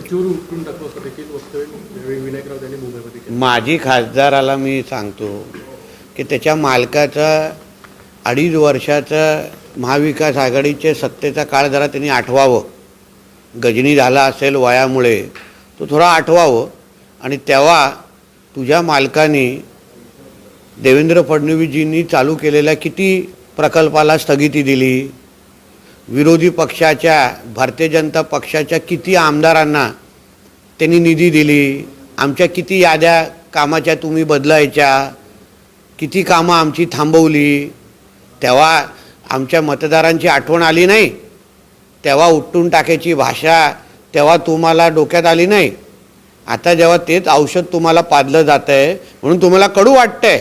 चूर उपटून टाकू असं देखील वक्तव्य यावेळी यांनी मुंबईमध्ये केलं. माझी खासदाराला मी सांगतो की त्याच्या मालकाचा अडीच वर्षाचा महाविकास आघाडीच्या सत्तेचा काळ जरा त्यांनी आठवावं. गजनी झाला असेल वयामुळे तो थोडा आठवावं. आणि तेव्हा तुझ्या मालकाने देवेंद्र फडणवीसजींनी चालू केलेल्या किती प्रकल्पाला स्थगिती दिली? विरोधी पक्षाच्या भारतीय जनता पक्षाच्या किती आमदारांना त्यांनी निधी दिली? आमच्या किती याद्या कामाच्या तुम्ही बदलायच्या? किती कामं आमची थांबवली? तेव्हा आमच्या मतदारांची आठवण आली नाही? तेव्हा उठून टाकायची भाषा तेव्हा तुम्हाला डोक्यात आली नाही? आता जेव्हा तेच औषध तुम्हाला पाजलं जातं आहे म्हणून तुम्हाला कडू वाटतंय.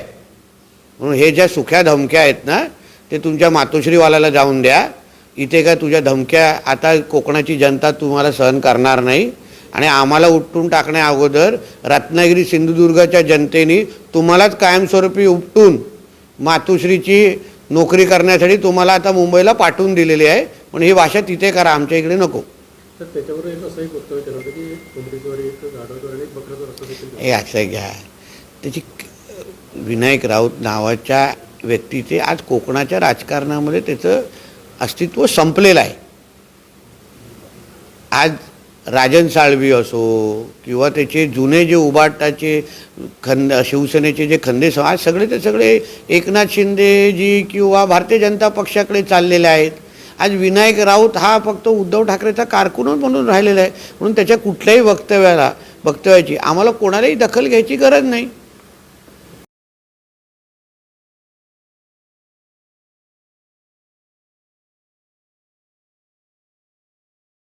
म्हणून हे ज्या सुख्या धमक्या आहेत ना ते तुमच्या मातोश्रीवाल्याला जाऊन द्या. इथे काय तुझ्या धमक्या आता कोकणाची जनता तुम्हाला सहन करणार नाही. आणि आम्हाला उठून टाकण्या अगोदर रत्नागिरी सिंधुदुर्गच्या जनतेने तुम्हालाच कायमस्वरूपी उपटून मातोश्रीची नोकरी करण्यासाठी तुम्हाला आता मुंबईला पाठवून दिलेली आहे. पण ही भाषा तिथे करा आमच्या इकडे नको. तर त्याच्यावर एक असं एक वक्तव्य केलं होतं की एक कोंबडीद्वारे एक गाढवाद्वारे आणि एक बकऱ्याद्वारे असं देखील केलं. हे असं घ्या. त्याची विनायक राऊत नावाच्या व्यक्तीचे आज कोकणाच्या राजकारणामध्ये त्याचं अस्तित्व संपलेलं आहे. आज राजन साळवी असो किंवा त्याचे जुने जे उबाटाचे खंद शिवसेनेचे जे खंदे आज सगळे ते सगळे एकनाथ शिंदेजी किंवा भारतीय जनता पक्षाकडे चाललेले आहेत. आज विनायक राऊत हा फक्त उद्धव ठाकरेचा कारकूनच म्हणून राहिलेला आहे. म्हणून त्याच्या कुठल्याही वक्तव्याला वक्तव्याची आम्हाला कोणालाही दखल घ्यायची गरज नाही.